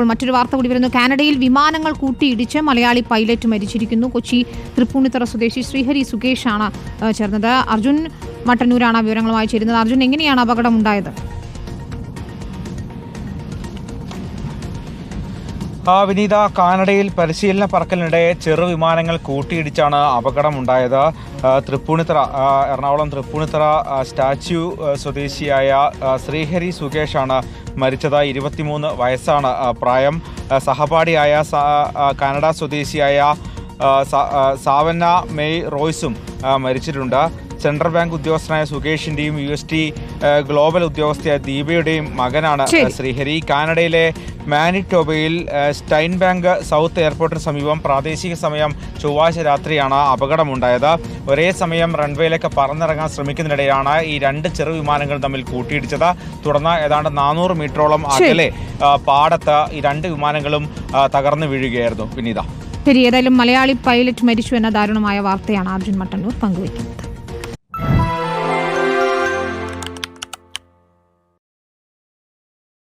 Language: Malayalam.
ഇപ്പോൾ മറ്റൊരു വാർത്ത കൂടി വരുന്നു. കാനഡയിൽ വിമാനങ്ങൾ കൂട്ടിയിടിച്ച് മലയാളി പൈലറ്റ് മരിച്ചിരിക്കുന്നു. കൊച്ചി തൃപ്പൂണിത്തറ സ്വദേശി ശ്രീഹരി സുകേഷാണ് ചേർന്നത്. അർജുൻ മട്ടന്നൂരാണ് വിവരങ്ങളുമായി ചേരുന്നത്. അർജുൻ എങ്ങനെയാണ് അപകടം ഉണ്ടായത് വിനീത കാനഡയിൽ പരിശീലന പറക്കലിനിടെ ചെറു വിമാനങ്ങൾ കൂട്ടിയിടിച്ചാണ് അപകടമുണ്ടായത്. തൃപ്പൂണിത്തറ എറണാകുളം തൃപ്പൂണിത്തറ സ്റ്റാച്യു സ്വദേശിയായ ശ്രീഹരി സുകേഷാണ് മരിച്ചത് ഇരുപത്തിമൂന്ന് വയസ്സാണ് പ്രായം. സഹപാഠിയായ കാനഡ സ്വദേശിയായ സാവന്ന മെയ് റോയ്സും മരിച്ചിട്ടുണ്ട്. സെൻട്രൽ ബാങ്ക് ഉദ്യോഗസ്ഥനായ സുകേഷിന്റെയും യു എസ് ടി ഗ്ലോബൽ ഉദ്യോഗസ്ഥയായ ദീപയുടെയും മകനാണ്. ശ്രീഹരി. കാനഡയിലെ മാനിറ്റോബയിൽ സ്റ്റൈൻ ബാങ്ക് സൗത്ത് എയർപോർട്ടിന് സമീപം പ്രാദേശിക സമയം ചൊവ്വാഴ്ച രാത്രിയാണ് അപകടമുണ്ടായത്. ഒരേ സമയം റൺവേയിലേക്ക് പറന്നിറങ്ങാൻ ശ്രമിക്കുന്നതിനിടെയാണ് ഈ രണ്ട് ചെറു വിമാനങ്ങൾ തമ്മിൽ കൂട്ടിയിടിച്ചത്. തുടർന്ന് ഏതാണ്ട് നാനൂറ് മീറ്ററോളം അകലെ പാടത്ത് ഈ രണ്ട് വിമാനങ്ങളും തകർന്നു വീഴുകയായിരുന്നു. വിനീത ശരി ഏതായാലും മലയാളി പൈലറ്റ് മരിച്ചു എന്ന ദാരുണമായ വാർത്തയാണ് അർജുൻ മട്ടന്നൂർ പങ്കുവയ്ക്കുന്നത്.